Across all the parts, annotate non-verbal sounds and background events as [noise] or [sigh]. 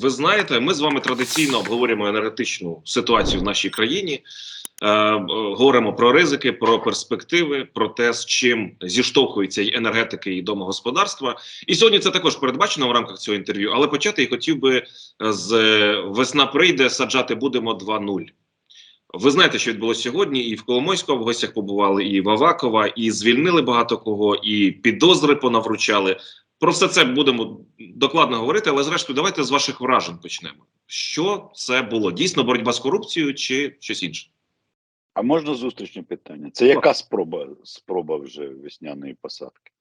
Ви знаєте, ми з вами традиційно обговорюємо енергетичну ситуацію в нашій країні. Е, е, говоримо про ризики, про перспективи, про те, з чим зіштовхуються і енергетики і домогосподарства. І сьогодні це також передбачено в рамках цього інтерв'ю. Але почати я хотів би з е, весна прийде, саджати будемо 2.0. Ви знаєте, що відбулося сьогодні, і в Коломойського в гостях побували, і в Авакова, і звільнили багато кого, і підозри понавручали. Про все це будемо докладно говорити, але зрештою, давайте з ваших вражень почнемо. Що це було? Дійсно боротьба з корупцією чи щось інше? А можна зустрічне питання? Це яка спроба спроба вже весняної посадки?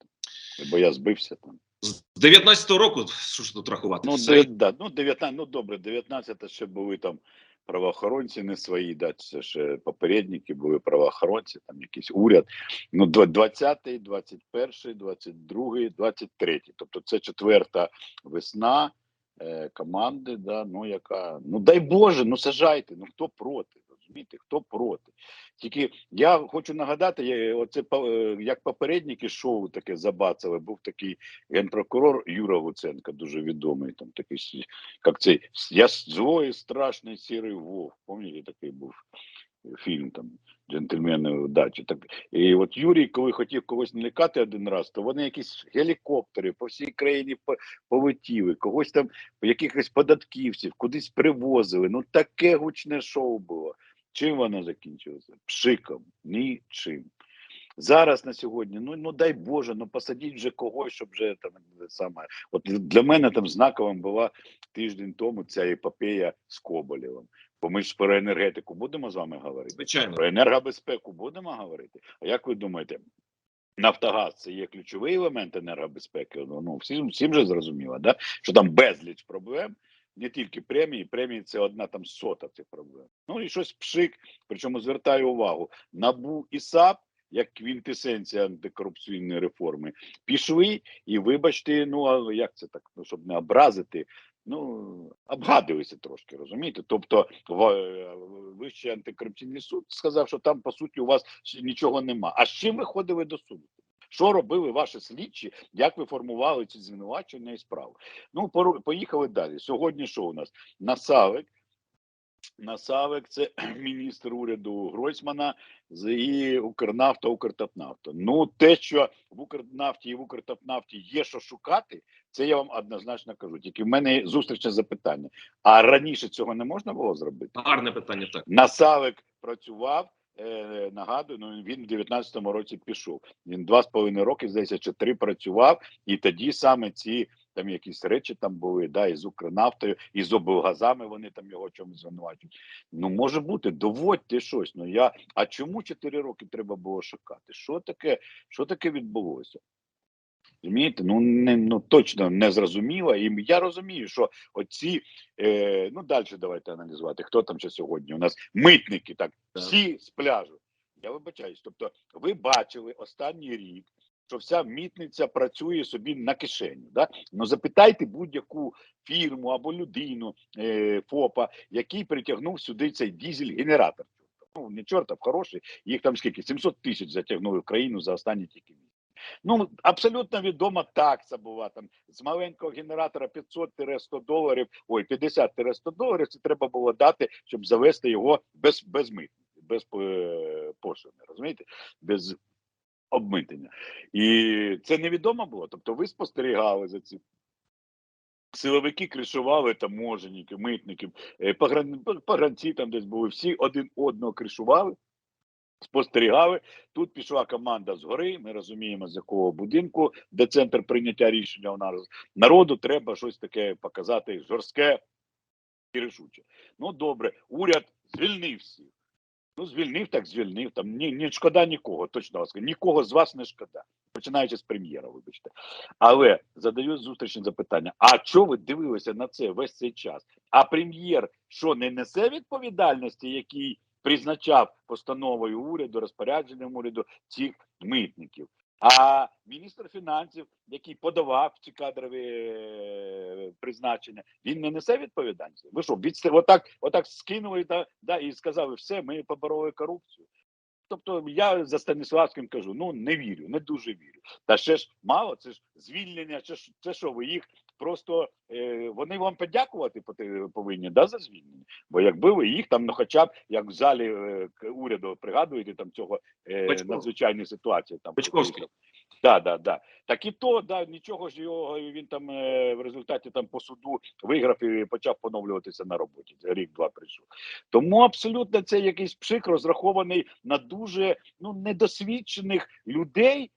Бо я збився там. З 19-го року, що ж тут рахувати? Ну, Все. де, да, ну, 19, ну добре, 19 ще були там правоохоронці не свої, да, це ще попередники були правоохоронці, там якийсь уряд. Ну, 20-й, 21-й, 22-й, 23-й. Тобто це четверта весна е, команди, да, ну яка, ну дай Боже, ну сажайте, ну хто проти? Розумієте, хто проти? Тільки я хочу нагадати, я, оце по- е, як попередники шоу таке забацали, був такий генпрокурор Юра Луценко, дуже відомий, там такий як цей я злой, страшний сірий вовк. Пам'ятаєте, такий був фільм там джентльмени удачі. Так і от Юрій, коли хотів когось налякати один раз, то вони якісь гелікоптери по всій країні полетіли, когось там якихось податківців, кудись привозили. Ну таке гучне шоу було. Чим воно закінчилося? Пшиком, нічим. Зараз на сьогодні, ну ну дай Боже, ну посадіть вже когось, щоб вже там е, саме. От для мене там знаковим була тиждень тому ця епопея з Коболєвим. Бо ми ж про енергетику будемо з вами говорити. Звичайно. Про енергобезпеку будемо говорити. А як ви думаєте, Нафтогаз це є ключовий елемент енергобезпеки? Ну, ну всім, всім же зрозуміло, да? що там безліч проблем, не тільки премії, премії це одна там сота цих проблем. Ну і щось пшик, причому звертаю увагу, НАБУ і САП, як квінтесенція антикорупційної реформи, пішли і вибачте, ну а як це так, ну щоб не образити, ну обгадилися трошки, розумієте? Тобто е, Вищий антикорупційний суд сказав, що там по суті у вас нічого нема. А з чим ви ходили до суду? Що робили ваші слідчі? Як ви формували ці звинувачення і справи? Ну, поїхали далі. Сьогодні що у нас? Насавик. Насавик це [clears throat] міністр уряду Гройсмана з і Укрнафта, Укртопнафта. Ну, те, що в Укрнафті і в Укртопнафті є що шукати, це я вам однозначно кажу. Тільки в мене зустрічне запитання. А раніше цього не можна було зробити? Гарне питання. Так Насавик працював. Е, нагадую, ну він в 19-му році пішов. Він два з половиною роки, здається, чи три працював, і тоді саме ці там якісь речі там були, да, і з Укрнафтою, і з облгазами вони там його чомусь звинувачують. Ну може бути, доводьте щось. Ну я а чому чотири роки треба було шукати? Що таке, що таке відбулося? Розумієте, ну не ну точно не зрозуміло. І я розумію, що оці е, ну далі давайте аналізувати. Хто там ще сьогодні? У нас митники, так Так. всі з пляжу. Я вибачаюсь. Тобто, ви бачили останній рік, що вся митниця працює собі на кишеню. Да? Ну запитайте будь-яку фірму або людину е, ФОПа, який притягнув сюди цей дізель-генератор. Ну не чортов хороший, їх там скільки 700 тисяч затягнули в країну за останні тільки місяці. Ну абсолютно відома такса була там з маленького генератора 500-100 доларів, ой, 50-100 доларів. Це треба було дати, щоб завести його без без митниці, без е, пошлини, розумієте, без обмитнення. І це невідомо було. Тобто, ви спостерігали за цим. Силовики кришували таможенників, митників, е, погранці там десь були, всі один одного кришували, спостерігали. Тут пішла команда згори. Ми розуміємо, з якого будинку, де центр прийняття рішення у нас. Народу треба щось таке показати жорстке і рішуче. Ну добре, уряд звільнив всіх. Ну, звільнив, так звільнив. Там ні, ні шкода нікого, точно вас. Нікого з вас не шкода. Починаючи з прем'єра, вибачте. Але задаю зустрічне запитання: а чого ви дивилися на це весь цей час? А прем'єр що не несе відповідальності, який призначав постановою уряду, розпорядженням уряду цих митників? А міністр фінансів, який подавав ці кадрові е, призначення, він не несе відповідальності. Ви що, від отак, отак скинули та да і сказали, все, ми побороли корупцію. Тобто я за Станіславським кажу: ну не вірю, не дуже вірю. Та ще ж мало, це ж звільнення, це це що ви їх просто е, вони вам подякувати повинні да, за звільнення. Бо якби ви їх там, ну хоча б як в залі е, уряду пригадуєте там цього е, надзвичайної ситуації. Там Печковський. Да, да, да. Так і то, да, нічого ж його він там е, в результаті там по суду виграв і почав поновлюватися на роботі. Це Рік-два прийшов. Тому абсолютно це якийсь пшик розрахований на дуже ну недосвідчених людей,